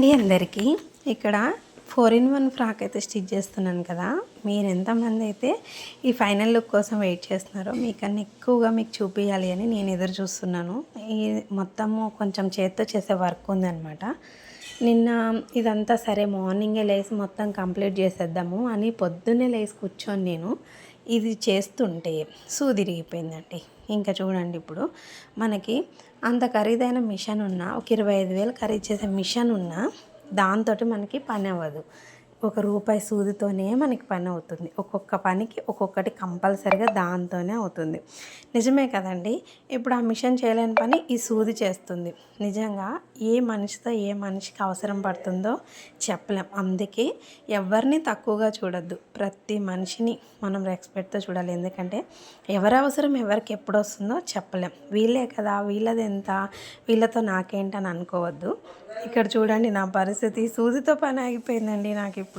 అండి అందరికీ. ఇక్కడ ఫోర్ ఇన్ వన్ ఫ్రాక్ అయితే స్టిచ్ చేస్తున్నాను కదా. మీరు ఎంతమంది అయితే ఈ ఫైనల్ లుక్ కోసం వెయిట్ చేస్తున్నారో మీకన్నా ఎక్కువగా మీకు చూపించాలి అని నేను ఎదురు చూస్తున్నాను. ఈ మొత్తము కొంచెం చేత్తో చేసే వర్క్ ఉందన్నమాట. నిన్న ఇదంతా సరే మార్నింగే లేసి మొత్తం కంప్లీట్ చేసేద్దాము అని పొద్దున్నే లేసి కూర్చొని నేను. ఇది చేస్తుంటే సూదిరిగిపోయిందండి. ఇంకా చూడండి ఇప్పుడు మనకి అంత ఖరీదైన మిషన్ ఉన్న ఒక ఇరవై ఐదు వేలు ఖరీదు చేసే మిషన్ ఉన్న దాంతో మనకి పని అవ్వదు. ఒక రూపాయి సూదితోనే మనకి పని అవుతుంది. ఒక్కొక్క పనికి ఒక్కొక్కటి కంపల్సరిగా దాంతోనే అవుతుంది. నిజమే కదండి? ఇప్పుడు ఆ మిషన్ చేయలేని పని ఈ సూది చేస్తుంది. నిజంగా ఏ మనిషితో ఏ మనిషికి అవసరం పడుతుందో చెప్పలేం. అందుకే ఎవరిని తక్కువగా చూడొద్దు. ప్రతి మనిషిని మనం రెస్పెక్ట్తో చూడాలి. ఎందుకంటే ఎవరి అవసరం ఎవరికి ఎప్పుడు వస్తుందో చెప్పలేం. వీళ్ళే కదా వీళ్ళది ఎంత వీళ్ళతో నాకేంటని అనుకోవద్దు. ఇక్కడ చూడండి నా పరిస్థితి. సూదితో పని ఆగిపోయిందండి నాకు ఇప్పుడు